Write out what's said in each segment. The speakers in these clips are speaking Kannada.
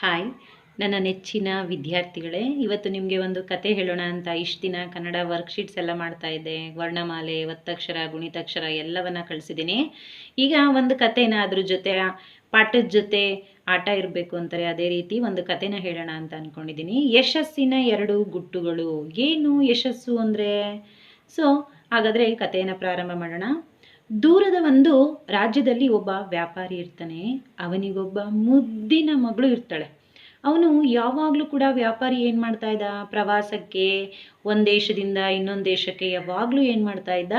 ಹಾಯ್. ನನ್ನ ನೆಚ್ಚಿನ ವಿದ್ಯಾರ್ಥಿಗಳೇ, ಇವತ್ತು ನಿಮಗೆ ಒಂದು ಕತೆ ಹೇಳೋಣ ಅಂತ ಇಷ್ಟು ದಿನ ಕನ್ನಡ ವರ್ಕ್ಶೀಟ್ಸ್ ಎಲ್ಲ ಮಾಡ್ತಾ ಇದ್ದೆ. ವರ್ಣಮಾಲೆ, ಒತ್ತಕ್ಷರ, ಗುಣಿತಾಕ್ಷರ ಎಲ್ಲವನ್ನ ಕಳಿಸಿದ್ದೀನಿ. ಈಗ ಒಂದು ಕತೆನ ಅದ್ರ ಜೊತೆ, ಪಾಠದ ಜೊತೆ ಆಟ ಇರಬೇಕು ಅಂತಾರೆ. ಅದೇ ರೀತಿ ಒಂದು ಕತೆನ ಹೇಳೋಣ ಅಂತ ಅಂದ್ಕೊಂಡಿದ್ದೀನಿ ಯಶಸ್ಸಿನ ಎರಡು ಗುಟ್ಟುಗಳು. ಏನು ಯಶಸ್ಸು ಅಂದರೆ? ಸೊ ಹಾಗಾದರೆ ಕಥೆಯನ್ನು ಪ್ರಾರಂಭ ಮಾಡೋಣ. ದೂರದ ಒಂದು ರಾಜ್ಯದಲ್ಲಿ ಒಬ್ಬ ವ್ಯಾಪಾರಿ ಇರ್ತಾನೆ. ಅವನಿಗೊಬ್ಬ ಮುದ್ದಿನ ಮಗಳು ಇರ್ತಾಳೆ. ಅವನು ಯಾವಾಗಲೂ ಕೂಡ ವ್ಯಾಪಾರಿ ಏನು ಮಾಡ್ತಾ ಇದ್ದ? ಪ್ರವಾಸಕ್ಕೆ, ಒಂದು ದೇಶದಿಂದ ಇನ್ನೊಂದು ದೇಶಕ್ಕೆ ಯಾವಾಗಲೂ ಏನು ಮಾಡ್ತಾ ಇದ್ದ?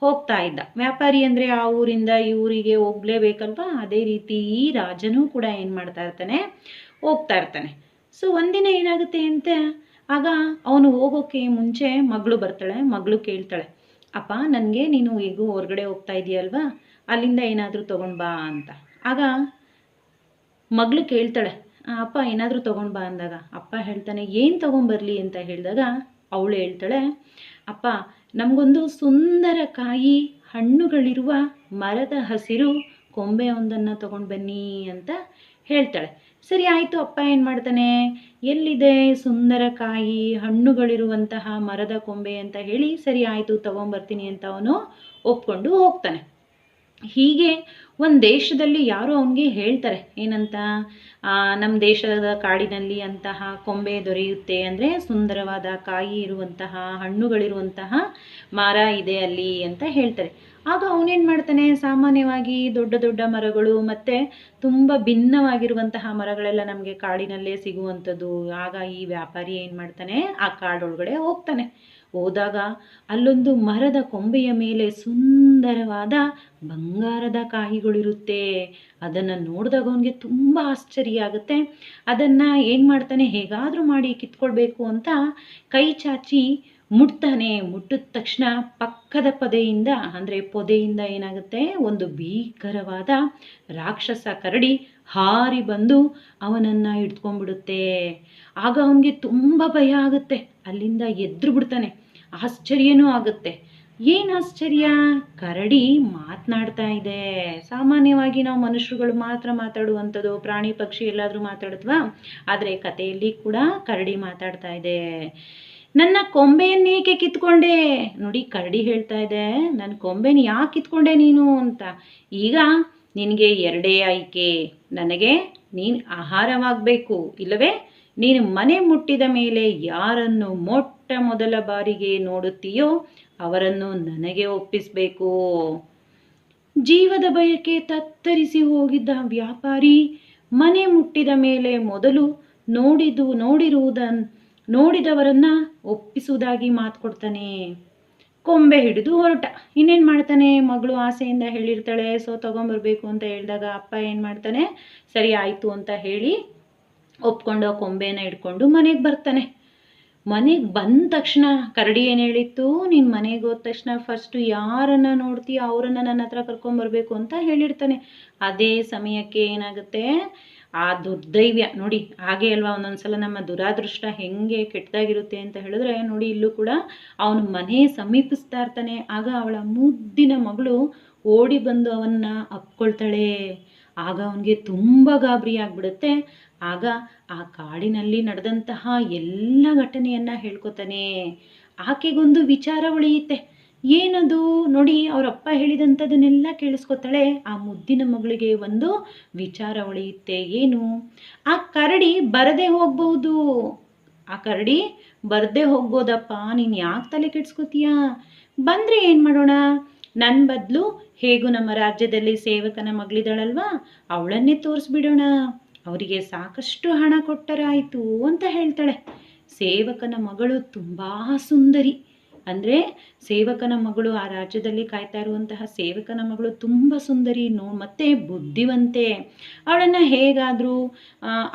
ಹೋಗ್ತಾ ಇದ್ದ. ವ್ಯಾಪಾರಿ ಅಂದರೆ ಆ ಊರಿಂದ ಈ ಊರಿಗೆ ಹೋಗ್ಲೇಬೇಕಲ್ವಾ? ಅದೇ ರೀತಿ ಈ ರಾಜನೂ ಕೂಡ ಏನು ಮಾಡ್ತಾ ಇರ್ತಾನೆ? ಹೋಗ್ತಾ ಇರ್ತಾನೆ. ಸೊ ಒಂದಿನ ಏನಾಗುತ್ತೆ ಅಂತ, ಆಗ ಅವನು ಹೋಗೋಕ್ಕೆ ಮುಂಚೆ ಮಗಳು ಬರ್ತಾಳೆ, ಮಗಳು ಕೇಳ್ತಾಳೆ. ಅಪ್ಪ ನನಗೆ ನೀನು ಈಗ ಹೊರಗಡೆ ಹೋಗ್ತಾ ಇದೆಯಲ್ವಾ ಅಲ್ಲಿಂದ ಏನಾದರೂ ತೊಗೊಂಡು ಬಾ ಅಂತ. ಆಗ ಮಗಳು ಕೇಳ್ತಾಳೆ "ಆ, ಅಪ್ಪ ಏನಾದರೂ ತೊಗೊಂಡು ಬಾ ಅಂದಾಗ. ಅಪ್ಪ ಹೇಳ್ತಾನೆ ಏನು ತೊಗೊಂಬರ್ಲಿ ಅಂತ ಹೇಳಿದಾಗ ಅವಳು ಹೇಳ್ತಾಳೆ ಅಪ್ಪ ನಮಗೊಂದು ಸುಂದರ ಕಾಯಿ ಹಣ್ಣುಗಳಿರುವ ಮರದ ಹಸಿರು ಕೊಂಬೆ ಒಂದನ್ನು ತೊಗೊಂಡು ಬನ್ನಿ ಅಂತ ಹೇಳ್ತಾಳೆ. ಸರಿ ಆಯಿತು, ಅಪ್ಪ ಏನು ಮಾಡ್ತಾನೆ? ಎಲ್ಲಿದೆ ಸುಂದರ ಕಾಯಿ, ಹಣ್ಣುಗಳಿರುವಂತಹ ಮರದ ಕೊಂಬೆ ಅಂತ ಹೇಳಿ ಸರಿ ಆಯಿತು ತಗೊಂಬರ್ತೀನಿ ಅಂತ ಅವನು ಒಪ್ಕೊಂಡು ಹೋಗ್ತಾನೆ. ಹೀಗೆ ಒಂದು ದೇಶದಲ್ಲಿ ಯಾರು ಅವನಿಗೆ ಹೇಳ್ತಾರೆ, ಏನಂತ ನಮ್ಮ ದೇಶದ ಕಾಡಿನಲ್ಲಿ ಅಂತಹ ಕೊಂಬೆ ದೊರೆಯುತ್ತೆ ಅಂದರೆ ಸುಂದರವಾದ ಕಾಯಿ ಇರುವಂತಹ, ಹಣ್ಣುಗಳಿರುವಂತಹ ಮರ ಇದೆ ಅಲ್ಲಿ ಅಂತ ಹೇಳ್ತಾರೆ. ಆಗ ಅವನೇನು ಮಾಡ್ತಾನೆ, ಸಾಮಾನ್ಯವಾಗಿ ದೊಡ್ಡ ದೊಡ್ಡ ಮರಗಳು ಮತ್ತು ತುಂಬ ಭಿನ್ನವಾಗಿರುವಂತಹ ಮರಗಳೆಲ್ಲ ನಮಗೆ ಕಾಡಿನಲ್ಲೇ ಸಿಗುವಂಥದ್ದು. ಆಗ ಈ ವ್ಯಾಪಾರಿ ಏನು ಮಾಡ್ತಾನೆ, ಆ ಕಾಡೊಳಗಡೆ ಹೋಗ್ತಾನೆ. ಹೋದಾಗ ಅಲ್ಲೊಂದು ಮರದ ಕೊಂಬೆಯ ಮೇಲೆ ಸುಂದರವಾದ ಬಂಗಾರದ ಕಾಯಿಗಳಿರುತ್ತೆ. ಅದನ್ನು ನೋಡಿದಾಗ ಅವನಿಗೆ ತುಂಬ ಆಶ್ಚರ್ಯ ಆಗುತ್ತೆ. ಅದನ್ನು ಏನು ಮಾಡ್ತಾನೆ, ಹೇಗಾದರೂ ಮಾಡಿ ಕಿತ್ಕೊಳ್ಬೇಕು ಅಂತ ಕೈ ಚಾಚಿ ಮುಟ್ತಾನೆ, ಮುಟ್ಟಿದ ತಕ್ಷಣ ಪಕ್ಕದ ಪೊದೆಯಿಂದ, ಅಂದರೆ ಪೊದೆಯಿಂದ ಏನಾಗುತ್ತೆ? ಒಂದು ಭೀಕರವಾದ ರಾಕ್ಷಸ ಕರಡಿ ಹಾರಿ ಬಂದು ಅವನನ್ನು ಹಿಡ್ಕೊಂಡ್ಬಿಡುತ್ತೆ. ಆಗ ಅವನಿಗೆ ತುಂಬ ಭಯ ಆಗುತ್ತೆ. ಅಲ್ಲಿಂದ ಎದ್ರು ಬಿಡ್ತಾನೆ. ಆಶ್ಚರ್ಯನೂ ಆಗುತ್ತೆ. ಏನು ಆಶ್ಚರ್ಯ? ಕರಡಿ ಮಾತನಾಡ್ತಾ ಇದೆ. ಸಾಮಾನ್ಯವಾಗಿ ನಾವು ಮನುಷ್ಯರುಗಳು ಮಾತ್ರ ಮಾತಾಡುವಂಥದ್ದು, ಪ್ರಾಣಿ ಪಕ್ಷಿ ಎಲ್ಲಾದರೂ ಮಾತಾಡಿದ್ವಾ ಆದರೆ ಕಥೆಯಲ್ಲಿ ಕೂಡ ಕರಡಿ ಮಾತಾಡ್ತಾ ಇದೆ. ನನ್ನ ಕೊಂಬೆಯನ್ನೇಕೆ ಕಿತ್ಕೊಂಡೆ? ನೋಡಿ, ಕರಡಿ ಹೇಳ್ತಾ ಇದೆ, ನನ್ನ ಕೊಂಬೆನ ಯಾಕೆ ಕಿತ್ಕೊಂಡೆ ನೀನು? ಅಂತ. ಈಗ ನಿನಗೆ ಎರಡೇ ಆಯ್ಕೆ. ನನಗೆ ನೀನು ಆಹಾರವಾಗಬೇಕು. ಇಲ್ಲವೇ? ನೀನು ಮನೆ ಮುಟ್ಟಿದ ಮೇಲೆ ಯಾರನ್ನು ಮೊಟ್ಟ ಮೊದಲ ಬಾರಿಗೆ ನೋಡುತ್ತೀಯೋ ಅವರನ್ನು ನನಗೆ ಒಪ್ಪಿಸಬೇಕು. ಜೀವದ ಬಯಕೆ ತತ್ತರಿಸಿ ಹೋಗಿದ್ದ ವ್ಯಾಪಾರಿ ಮನೆ ಮುಟ್ಟಿದ ಮೇಲೆ ಮೊದಲು ನೋಡಿದು ನೋಡಿರುವುದನ್ ನೋಡಿದವರನ್ನ ಒಪ್ಪಿಸುವುದಾಗಿ ಮಾತು ಕೊಡ್ತಾನೆ. ಕೊಂಬೆ ಹಿಡಿದು ಹೊರಟ. ಇನ್ನೇನು ಮಾಡ್ತಾನೆ? ಮಗಳು ಆಸೆಯಿಂದ ಹೇಳಿರ್ತಾಳೆ, ಸೊ, ತೊಗೊಂಬರ್ಬೇಕು ಅಂತ ಹೇಳಿದಾಗ ಅಪ್ಪ ಏನು ಮಾಡ್ತಾನೆ? ಸರಿ, ಆಯಿತು ಅಂತ ಹೇಳಿ ಒಪ್ಕೊಂಡು ಕೊಂಬೆನ ಇಟ್ಕೊಂಡು ಮನೆಗೆ ಬರ್ತಾನೆ. ಮನೆಗೆ ಬಂದ ತಕ್ಷಣ ಕರಡಿ ಏನು ಹೇಳಿತ್ತು? ನೀನು ಮನೆಗೆ ಹೋದ ತಕ್ಷಣ ಫಸ್ಟು ಯಾರನ್ನು ನೋಡ್ತೀಯ, ಅವರನ್ನು ನನ್ನ ಹತ್ರ ಕರ್ಕೊಂಬರ್ಬೇಕು ಅಂತ ಹೇಳಿರ್ತಾನೆ. ಅದೇ ಸಮಯಕ್ಕೆ ಏನಾಗುತ್ತೆ? ಆ ದುರ್ದೈವ್ಯ, ನೋಡಿ, ಹಾಗೆ ಅಲ್ವಾ ಒಂದೊಂದ್ಸಲ ನಮ್ಮ ದುರಾದೃಷ್ಟ ಹೆಂಗೆ ಕೆಟ್ಟದಾಗಿರುತ್ತೆ ಅಂತ ಹೇಳಿದ್ರೆ, ನೋಡಿ, ಇಲ್ಲೂ ಕೂಡ ಅವನು ಮನೆ ಸಮೀಪಿಸ್ತಾ ಇರ್ತಾನೆ. ಆಗ ಅವಳ ಮುದ್ದಿನ ಮಗಳು ಓಡಿ ಬಂದು ಅವನ್ನ ಅಪ್ಕೊಳ್ತಾಳೆ. ಆಗ ಅವನಿಗೆ ತುಂಬ ಗಾಬರಿ ಆಗ್ಬಿಡುತ್ತೆ. ಆಗ ಆ ಕಾಡಿನಲ್ಲಿ ನಡೆದಂತಹ ಎಲ್ಲ ಘಟನೆಯನ್ನ ಹೇಳ್ಕೊತಾನೆ. ಆಕೆಗೊಂದು ವಿಚಾರ ಉಳಿಯುತ್ತೆ. ಏನದು? ನೋಡಿ, ಅವರಪ್ಪ ಹೇಳಿದಂಥದನ್ನೆಲ್ಲ ಕೇಳಿಸ್ಕೊತಾಳೆ. ಆ ಮುದ್ದಿನ ಮಗಳಿಗೆ ಒಂದು ವಿಚಾರ ಉಳಿಯುತ್ತೆ. ಏನು? ಆ ಕರಡಿ ಬರದೇ ಹೋಗ್ಬಹುದು ಆ ಕರಡಿ ಬರದೇ ಹೋಗ್ಬೋದಪ್ಪ. ನೀನು ಯಾಕೆ ತಲೆ ಕೆಡ್ಸ್ಕೊತೀಯ? ಬಂದರೆ ಏನು ಮಾಡೋಣ? ನನ್ನ ಬದಲು ಹೇಗೂ ನಮ್ಮ ರಾಜ್ಯದಲ್ಲಿ ಸೇವಕನ ಮಗಳಿದಾಳಲ್ವಾ? ಅವಳನ್ನೇ ತೋರಿಸ್ಬಿಡೋಣ. ಅವರಿಗೆ ಸಾಕಷ್ಟು ಹಣ ಕೊಟ್ಟರಾಯಿತು ಅಂತ ಹೇಳ್ತಾಳೆ. ಸೇವಕನ ಮಗಳು ತುಂಬ ಸುಂದರಿ. ಅಂದರೆ ಸೇವಕನ ಮಗಳು ಆ ರಾಜ್ಯದಲ್ಲಿ ಕಾಯ್ತಾ ಇರುವಂತಹ ಸೇವಕನ ಮಗಳು ತುಂಬ ಸುಂದರಿ ನೋ ಮತ್ತೆ ಬುದ್ಧಿವಂತೆ. ಅವಳನ್ನು ಹೇಗಾದರೂ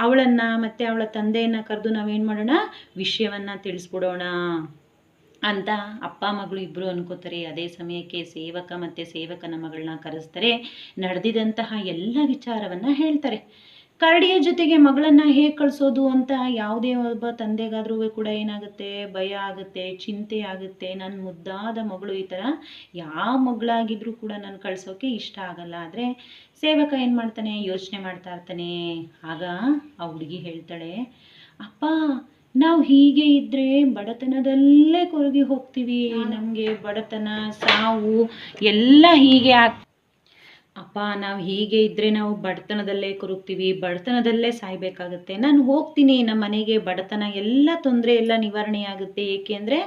ಅವಳನ್ನು ಮತ್ತು ಅವಳ ತಂದೆಯನ್ನು ಕರೆದು ನಾವೇನು ಮಾಡೋಣ? ವಿಷಯವನ್ನು ತಿಳಿಸ್ಬಿಡೋಣ ಅಂತ ಅಪ್ಪ ಮಗಳು ಇಬ್ಬರು ಅನ್ಕೋತಾರೆ. ಅದೇ ಸಮಯಕ್ಕೆ ಸೇವಕ ಮತ್ತು ಸೇವಕನ ಮಗಳನ್ನ ಕರೆಸ್ತಾರೆ. ನಡೆದಿದಂತಹ ಎಲ್ಲ ವಿಚಾರವನ್ನು ಹೇಳ್ತಾರೆ. ಕರಡಿಯ ಜೊತೆಗೆ ಮಗಳನ್ನು ಹೇಗೆ ಕಳಿಸೋದು ಅಂತ ಯಾವುದೇ ಒಬ್ಬ ತಂದೆಗಾದ್ರೂ ಕೂಡ ಏನಾಗುತ್ತೆ? ಭಯ ಆಗುತ್ತೆ ಚಿಂತೆ ಆಗುತ್ತೆ. ನನ್ನ ಮುದ್ದಾದ ಮಗಳು ಈ ಥರ ಯಾವ ಮಗಳಾಗಿದ್ರೂ ಕೂಡ ನಾನು ಕಳಿಸೋಕೆ ಇಷ್ಟ ಆಗಲ್ಲ. ಆದರೆ ಸೇವಕ ಏನು ಮಾಡ್ತಾನೆ? ಯೋಚನೆ ಮಾಡ್ತಾ ಇರ್ತಾನೆ. ಆಗ ಆ ಹುಡುಗಿ ಹೇಳ್ತಾಳೆ ಅಪ್ಪ ನಾವು ಹೀಗೆ ಇದ್ದರೆ ಬಡತನದಲ್ಲೇ ಕೊರಗಿ ಹೋಗ್ತೀವಿ. ನಮಗೆ ಬಡತನ ಸಾವು ಎಲ್ಲ ಹೀಗೆ ಆಗ್ ಅಪ್ಪ, ನಾವು ಹೀಗೆ ಇದ್ದರೆ ನಾವು ಬಡತನದಲ್ಲೇ ಕುರುಕ್ತೀವಿ, ಬಡತನದಲ್ಲೇ ಸಾಯಬೇಕಾಗುತ್ತೆ. ನಾನು ಹೋಗ್ತೀನಿ ನಮ್ಮ ಮನೆಗೆ ಬಡತನ ಎಲ್ಲ ತೊಂದರೆ ಎಲ್ಲ ನಿವಾರಣೆ ಆಗುತ್ತೆ ಏಕೆ ಅಂದರೆ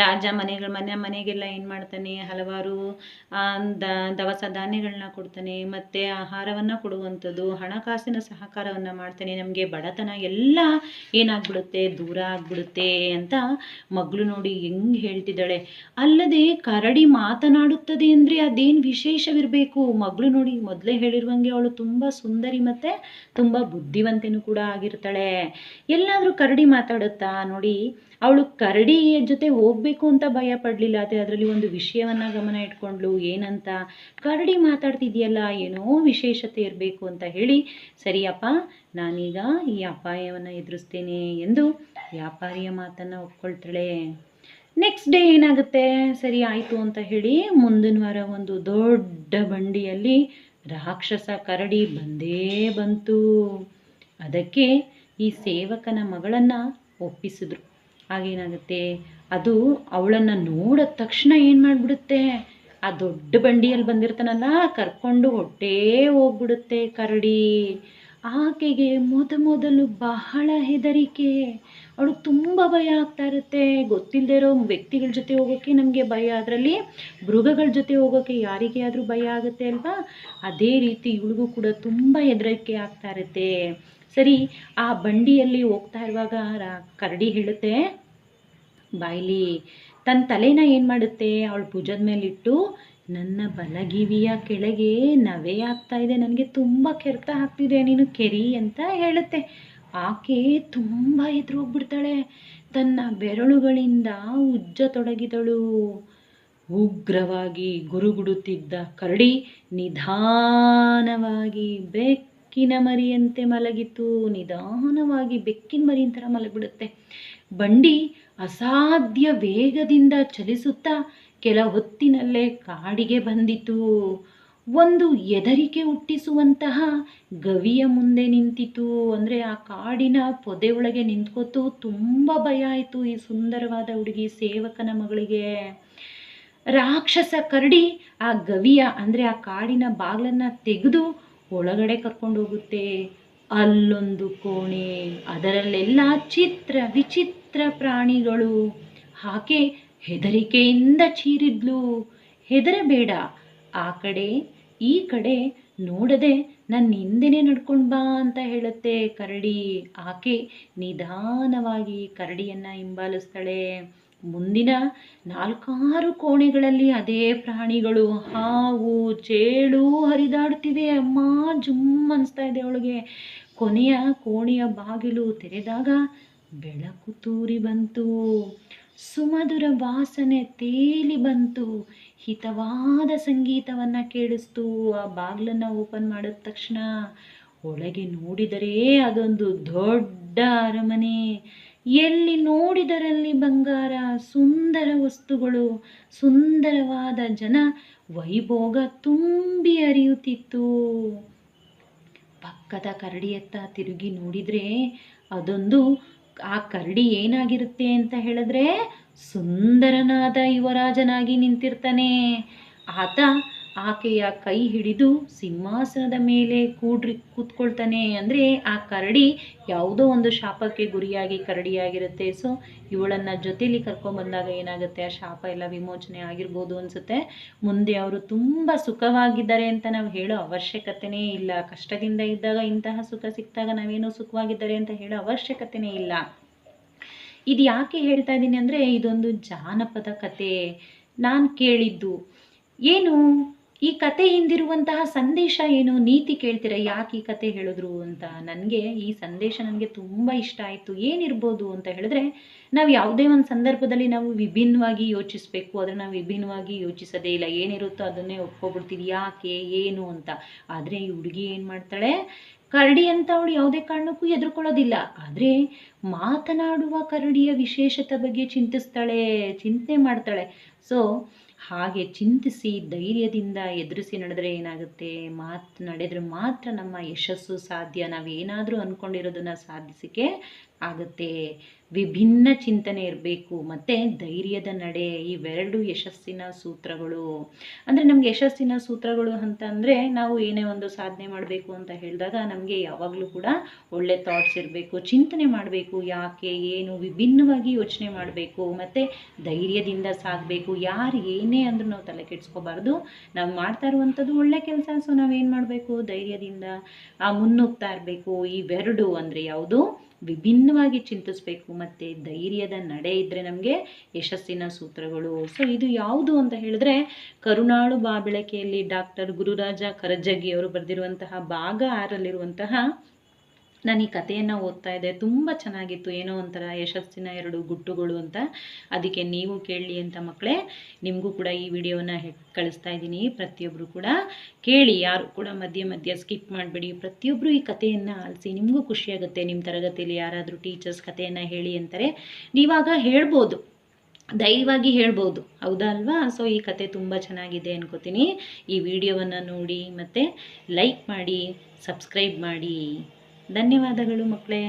ರಾಜ ಮನೆಗಳ, ಮನೆ ಮನೆಗೆಲ್ಲ ಏನು ಮಾಡ್ತಾನೆ? ಹಲವಾರು ದವಸ ಧಾನ್ಯಗಳನ್ನ ಕೊಡ್ತಾನೆ, ಮತ್ತು ಆಹಾರವನ್ನು ಕೊಡುವಂಥದ್ದು, ಹಣಕಾಸಿನ ಸಹಕಾರವನ್ನು ಮಾಡ್ತಾನೆ. ನಮಗೆ ಬಡತನ ಎಲ್ಲ ಏನಾಗ್ಬಿಡುತ್ತೆ? ದೂರ ಆಗ್ಬಿಡುತ್ತೆ ಅಂತ ಮಗಳು ನೋಡಿ ಹೆಂಗೆ ಹೇಳ್ತಿದ್ದಾಳೆ. ಅಲ್ಲದೆ ಕರಡಿ ಮಾತನಾಡುತ್ತದೆ ಅಂದರೆ ಅದೇನು ವಿಶೇಷವಿರಬೇಕು? ಮಗಳು ನೋಡಿ, ಮೊದಲೇ ಹೇಳಿರುವಂಗೆ ಅವಳು ತುಂಬ ಸುಂದರಿ ಮತ್ತು ತುಂಬ ಬುದ್ಧಿವಂತೆನೂ ಕೂಡ ಆಗಿರ್ತಾಳೆ. ಎಲ್ಲಾದರೂ ಕರಡಿ ಮಾತಾಡುತ್ತಾ ನೋಡಿ, ಅವಳು ಕರಡಿ ಜೊತೆ ಹೋಗಬೇಕು ಅಂತ ಭಯ ಪಡಲಿಲ್ಲ ಆದರೆ ಅದರಲ್ಲಿ ಒಂದು ವಿಷಯವನ್ನು ಗಮನ ಇಟ್ಕೊಂಡ್ಲು, ಏನಂತ? ಕರಡಿ ಮಾತಾಡ್ತಿದ್ಯಲ್ಲ, ಏನೋ ವಿಶೇಷತೆ ಇರಬೇಕು ಅಂತ ಹೇಳಿ, ಸರಿಯಪ್ಪ, ನಾನೀಗ ಈ ಅಪಾಯವನ್ನು ಎದುರಿಸ್ತೇನೆ ಎಂದು ವ್ಯಾಪಾರಿಯ ಮಾತನ್ನು ಒಪ್ಕೊಳ್ತಾಳೆ. ನೆಕ್ಸ್ಟ್ ಡೇ ಏನಾಗುತ್ತೆ? ಸರಿ, ಆಯಿತು ಅಂತ ಹೇಳಿ ಮುಂದಿನ ವಾರ ಒಂದು ದೊಡ್ಡ ಬಂಡಿಯಲ್ಲಿ ರಾಕ್ಷಸ ಕರಡಿ ಬಂದೇ ಬಂತು. ಅದಕ್ಕೆ ಈ ಸೇವಕನ ಮಗಳನ್ನು ಒಪ್ಪಿಸಿದ್ರು. ಆಗೇನಾಗುತ್ತೆ ಅದು ಅವಳನ್ನು ನೋಡಿದ ತಕ್ಷಣ ಏನು ಮಾಡಿಬಿಡುತ್ತೆ? ಆ ದೊಡ್ಡ ಬಂಡಿಯಲ್ಲಿ ಬಂದಿರ್ತಾನಲ್ಲ, ಕರ್ಕೊಂಡು ಹೊಟ್ಟೇ ಹೋಗ್ಬಿಡುತ್ತೆ ಕರಡಿ. ಆಕೆಗೆ ಮೊದ ಮೊದಲು ಬಹಳ ಹೆದರಿಕೆ. ಅವಳು ತುಂಬ ಭಯ ಆಗ್ತಾ ಇರುತ್ತೆ. ಗೊತ್ತಿಲ್ಲದೆ ಇರೋ ವ್ಯಕ್ತಿಗಳ ಜೊತೆ ಹೋಗೋಕ್ಕೆ ನಮಗೆ ಭಯ. ಅದರಲ್ಲಿ ಮೃಗಗಳ ಜೊತೆ ಹೋಗೋಕ್ಕೆ ಯಾರಿಗೆ ಆದರೂ ಭಯ ಆಗುತ್ತೆ ಅಲ್ವಾ? ಅದೇ ರೀತಿ ಇವಳಿಗೂ ಕೂಡ ತುಂಬ ಹೆದರಿಕೆ ಆಗ್ತಾ ಇರುತ್ತೆ. ಸರಿ, ಆ ಬಂಡಿಯಲ್ಲಿ ಹೋಗ್ತಾ ಇರುವಾಗ ಕರಡಿ ಹೇಳುತ್ತೆ, ಬಾಯ್ಲಿ ತನ್ನ ತಲೆನ ಏನು ಮಾಡುತ್ತೆ? ಅವಳು ಭುಜದ ಮೇಲಿಟ್ಟು ನನ್ನ ಬಲಗಿವಿಯ ಕೆಳಗೆ ನವೆ ಆಗ್ತಾ ಇದೆ. ನನಗೆ ತುಂಬ ಕೆರೆತ ಆಗ್ತಿದೆ. ನೀನು ಕೆರಿ ಅಂತ ಹೇಳುತ್ತೆ. ಆಕೆ ತುಂಬ ಎದುರೋಗ್ಬಿಡ್ತಾಳೆ. ತನ್ನ ಬೆರಳುಗಳಿಂದ ಉಜ್ಜ ತೊಡಗಿದಳು. ಉಗ್ರವಾಗಿ ಗುರುಗುಡುತ್ತಿದ್ದ ಕರಡಿ ನಿಧಾನವಾಗಿ ಬೆಕ್ಕಿನ ಮರಿಯಂತೆ ಮಲಗಿತು ನಿಧಾನವಾಗಿ ಬೆಕ್ಕಿನ ಮರಿಯ ಥರ ಮಲಗಿಬಿಡುತ್ತೆ. ಬಂಡಿ ಅಸಾಧ್ಯ ವೇಗದಿಂದ ಚಲಿಸುತ್ತಾ ಕೆಲ ಹೊತ್ತಿನಲ್ಲೇ ಕಾಡಿಗೆ ಬಂದಿತು. ಒಂದು ಹೆದರಿಕೆ ಹುಟ್ಟಿಸುವಂತಹ ಗವಿಯ ಮುಂದೆ ನಿಂತಿತು. ಅಂದರೆ ಆ ಕಾಡಿನ ಪೊದೆ ಒಳಗೆ ನಿಂತ್ಕೋತು. ತುಂಬ ಭಯ ಆಯಿತು ಈ ಸುಂದರವಾದ ಹುಡುಗಿ ಸೇವಕನ ಮಗಳಿಗೆ. ರಾಕ್ಷಸ ಕರಡಿ ಆ ಗವಿಯ, ಅಂದರೆ ಆ ಕಾಡಿನ ಬಾಗಿಲನ್ನು ತೆಗೆದು ಒಳಗಡೆ ಕರ್ಕೊಂಡು ಹೋಗುತ್ತೆ. ಅಲ್ಲೊಂದು ಕೋಣೆ, ಅದರಲ್ಲೆಲ್ಲ ಚಿತ್ರ ವಿಚಿತ್ರ ಪ್ರಾಣಿಗಳು. ಆಕೆ ಹೆದರಿಕೆಯಿಂದ ಚೀರಿದ್ಲು. ಹೆದರಬೇಡ. ಆ ಕಡೆ, ಈ ಕಡೆ ನೋಡದೆ ನನ್ನ ಹಿಂದೆನೇ ನಡ್ಕೊಂಡು ಬಾ ಅಂತ ಹೇಳುತ್ತೆ ಕರಡಿ. ಆಕೆ ನಿಧಾನವಾಗಿ ಕರಡಿಯನ್ನು ಹಿಂಬಾಲಿಸ್ತಾಳೆ. ಮುಂದಿನ ನಾಲ್ಕಾರು ಕೋಣೆಗಳಲ್ಲಿ ಅದೇ ಪ್ರಾಣಿಗಳು ಹಾವು ಚೇಳು ಹರಿದಾಡ್ತಿವೆ ಅಮ್ಮ, ಜುಮ್ ಅನಿಸ್ತಾ ಇದೆ ಅವಳಿಗೆ. ಕೊನೆಯ ಕೋಣೆಯ ಬಾಗಿಲು ತೆರೆದಾಗ ಬೆಳಕು ತೂರಿ ಬಂತು, ಸುಮಧುರ ವಾಸನೆ ತೇಲಿ ಬಂತು, ಹಿತವಾದ ಸಂಗೀತವನ್ನು ಕೇಳಿಸ್ತು. ಆ ಬಾಗಿಲನ್ನು ಓಪನ್ ಮಾಡಿದ ತಕ್ಷಣ ಒಳಗೆ ನೋಡಿದರೆ ಅದೊಂದು ದೊಡ್ಡ ಅರಮನೆ. ಎಲ್ಲಿ ನೋಡಿದರಲ್ಲಿ ಬಂಗಾರ, ಸುಂದರ ವಸ್ತುಗಳು, ಸುಂದರವಾದ ಜನ, ವೈಭೋಗ ತುಂಬಿ ಹರಿಯುತ್ತಿತ್ತು ಪಕ್ಕದ ಕರಡಿಯತ್ತ ತಿರುಗಿ ನೋಡಿದರೆ ಅದೊಂದು ಆ ಕರಡಿ ಏನಾಗಿರುತ್ತೆ ಅಂತ ಹೇಳಿದ್ರೆ ಸುಂದರನಾದ ಯುವರಾಜನಾಗಿ ನಿಂತಿರ್ತಾನೆ. ಆತ ಆಕೆಯ ಕೈ ಹಿಡಿದು ಸಿಂಹಾಸನದ ಮೇಲೆ ಕೂಡ್ರಿ ಕೂತ್ಕೊಳ್ತಾನೆ ಅಂದರೆ ಆ ಕರಡಿ ಯಾವುದೋ ಒಂದು ಶಾಪಕ್ಕೆ ಗುರಿಯಾಗಿ ಕರಡಿಯಾಗಿರುತ್ತೆ. ಸೊ ಇವಳನ್ನು ಜೊತೇಲಿ ಕರ್ಕೊಂಬಂದಾಗ ಏನಾಗುತ್ತೆ? ಆ ಶಾಪ ಎಲ್ಲ ವಿಮೋಚನೆ ಆಗಿರ್ಬೋದು ಅನಿಸುತ್ತೆ. ಮುಂದೆ ಅವರು ತುಂಬ ಸುಖವಾಗಿದ್ದಾರೆ ಅಂತ ನಾವು ಹೇಳೋ ಅವಶ್ಯಕತೆನೇ ಇಲ್ಲ. ಕಷ್ಟದಿಂದ ಇದ್ದಾಗ ಇಂತಹ ಸುಖ ಸಿಕ್ಕಿದಾಗ ನಾವೇನೋ ಸುಖವಾಗಿದ್ದಾರೆ ಅಂತ ಹೇಳೋ ಅವಶ್ಯಕತೆನೇ ಇಲ್ಲ. ಇದು ಯಾಕೆ ಹೇಳ್ತಾ ಇದ್ದೀನಿ ಅಂದರೆ ಇದೊಂದು ಜಾನಪದ ಕತೆ. ನಾನು ಕೇಳಿದ್ದು, ಏನು? ಈ ಕತೆ ಹಿಂದಿರುವಂತಹ ಸಂದೇಶ ಏನು? ನೀತಿ ಕೇಳ್ತೀರಾ? ಯಾಕೆ ಈ ಕತೆ ಹೇಳಿದ್ರು ಅಂತ? ನನಗೆ ಈ ಸಂದೇಶ ನನಗೆ ತುಂಬ ಇಷ್ಟ ಆಯಿತು. ಏನಿರ್ಬೋದು ಅಂತ ಹೇಳಿದ್ರೆ, ನಾವು ಯಾವುದೇ ಒಂದು ಸಂದರ್ಭದಲ್ಲಿ ನಾವು ವಿಭಿನ್ನವಾಗಿ ಯೋಚಿಸಬೇಕು. ಆದರೆ ನಾವು ವಿಭಿನ್ನವಾಗಿ ಯೋಚಿಸೋದೇ ಇಲ್ಲ. ಏನಿರುತ್ತೋ ಅದನ್ನೇ ಒಪ್ಕೊಬಿಡ್ತೀವಿ. ಯಾಕೆ? ಏನು ಅಂತ. ಆದರೆ ಈ ಹುಡುಗಿ ಏನು ಮಾಡ್ತಾಳೆ? ಕರಡಿ ಅಂತ ಅವಳು ಯಾವುದೇ ಕಾರಣಕ್ಕೂ ಎದುರ್ಕೊಳ್ಳೋದಿಲ್ಲ. ಆದರೆ ಮಾತನಾಡುವ ಕರಡಿಯ ವಿಶೇಷತೆ ಬಗ್ಗೆ ಚಿಂತಿಸ್ತಾಳೆ, ಚಿಂತೆ ಮಾಡ್ತಾಳೆ. ಸೊ ಹಾಗೆ ಚಿಂತಿಸಿ ಧೈರ್ಯದಿಂದ ಎದುರಿಸಿ ನಡೆದ್ರೆ ಏನಾಗುತ್ತೆ? ಮಾತು, ನಡೆದ್ರೆ ಮಾತ್ರ ನಮ್ಮ ಯಶಸ್ಸು ಸಾಧ್ಯ. ನಾವು ಏನಾದರೂ ಅಂದ್ಕೊಂಡಿರೋದನ್ನ ಸಾಧಿಸಿಕೆ ಆಗುತ್ತೆ. ವಿಭಿನ್ನ ಚಿಂತನೆ ಇರಬೇಕು. ಮತ್ತು ಧೈರ್ಯದ ನಡೆ, ಇವೆರಡು ಯಶಸ್ಸಿನ ಸೂತ್ರಗಳು. ಅಂದರೆ ನಮಗೆ ಯಶಸ್ಸಿನ ಸೂತ್ರಗಳು ಅಂತ ಅಂದರೆ ನಾವು ಏನೇ ಒಂದು ಸಾಧನೆ ಮಾಡಬೇಕು ಅಂತ ಹೇಳಿದಾಗ ನಮಗೆ ಯಾವಾಗಲೂ ಕೂಡ ಒಳ್ಳೆ ಥಾಟ್ಸ್ ಇರಬೇಕು. ಚಿಂತನೆ ಮಾಡಬೇಕು. ಯಾಕೆ, ಏನು ವಿಭಿನ್ನವಾಗಿ ಯೋಚನೆ ಮಾಡಬೇಕು, ಮತ್ತು ಧೈರ್ಯದಿಂದ ಸಾಗಬೇಕು, ಯಾರು ಏನೇ ಅಂದ್ರೂ ನಾವು ತಲೆ ಕೆಡಿಸ್ಕೋಬಾರ್ದು. ನಾವು ಮಾಡ್ತಾ ಇರುವಂಥದ್ದು ಒಳ್ಳೆ ಕೆಲಸ ಸೊ ನಾವೇನು ಮಾಡಬೇಕು? ಧೈರ್ಯದಿಂದ, ಆ ಮುನ್ನುಗ್ತಾ ಇರಬೇಕು. ಇವೆರಡು ಅಂದರೆ ಯಾವುದು? ವಿಭಿನ್ನವಾಗಿ ಚಿಂತಿಸ್ಬೇಕು, ಮತ್ತು ಧೈರ್ಯದ ನಡೆ ಇದ್ದರೆ ನಮಗೆ ಯಶಸ್ಸಿನ ಸೂತ್ರಗಳು. ಸೊ ಇದು ಯಾವುದು ಅಂತ ಹೇಳಿದ್ರೆ, ಕರುಣಾಳು ಬಾಬೆಳಕೆಯಲ್ಲಿ ಡಾಕ್ಟರ್ ಗುರುರಾಜ ಕರಜಗಿ ಅವರು ಬರೆದಿರುವಂತಹ ಭಾಗ ಆರಲ್ಲಿರುವಂತಹ ನಾನು ಈ ಕಥೆಯನ್ನು ಓದ್ತಾ ಇದ್ದೆ. ತುಂಬ ಚೆನ್ನಾಗಿತ್ತು. ಏನೋ ಒಂಥರ ಯಶಸ್ಸಿನ ಎರಡು ಗುಟ್ಟುಗಳು ಅಂತ. ಅದಕ್ಕೆ ನೀವು ಕೇಳಿ ಅಂತ ಮಕ್ಕಳೇ ನಿಮಗೂ ಕೂಡ ಈ ವಿಡಿಯೋನ ಕಳಿಸ್ತಾ ಇದ್ದೀನಿ. ಪ್ರತಿಯೊಬ್ಬರು ಕೂಡ ಕೇಳಿ. ಯಾರು ಕೂಡ ಮಧ್ಯೆ ಮಧ್ಯೆ ಸ್ಕಿಪ್ ಮಾಡಬೇಡಿ. ಪ್ರತಿಯೊಬ್ಬರು ಈ ಕಥೆಯನ್ನು ಆಲಿಸಿ ನಿಮಗೂ ಖುಷಿಯಾಗುತ್ತೆ ನಿಮ್ಮ ತರಗತಿಯಲ್ಲಿ ಯಾರಾದರೂ ಟೀಚರ್ಸ್ ಕಥೆಯನ್ನು ಹೇಳಿ ಅಂತಾರೆ, ನೀವಾಗ ಹೇಳ್ಬೋದು. ಧೈರ್ಯವಾಗಿ ಹೇಳ್ಬೋದು. ಹೌದಾ ಅಲ್ವಾ? ಸೊ, ಈ ಕತೆ ತುಂಬ ಚೆನ್ನಾಗಿದೆ ಅನ್ಕೋತೀನಿ. ಈ ವಿಡಿಯೋವನ್ನು ನೋಡಿ ಮತ್ತು ಲೈಕ್ ಮಾಡಿ, ಸಬ್ಸ್ಕ್ರೈಬ್ ಮಾಡಿ. ಧನ್ಯವಾದಗಳು ಮಕ್ಕಳೇ.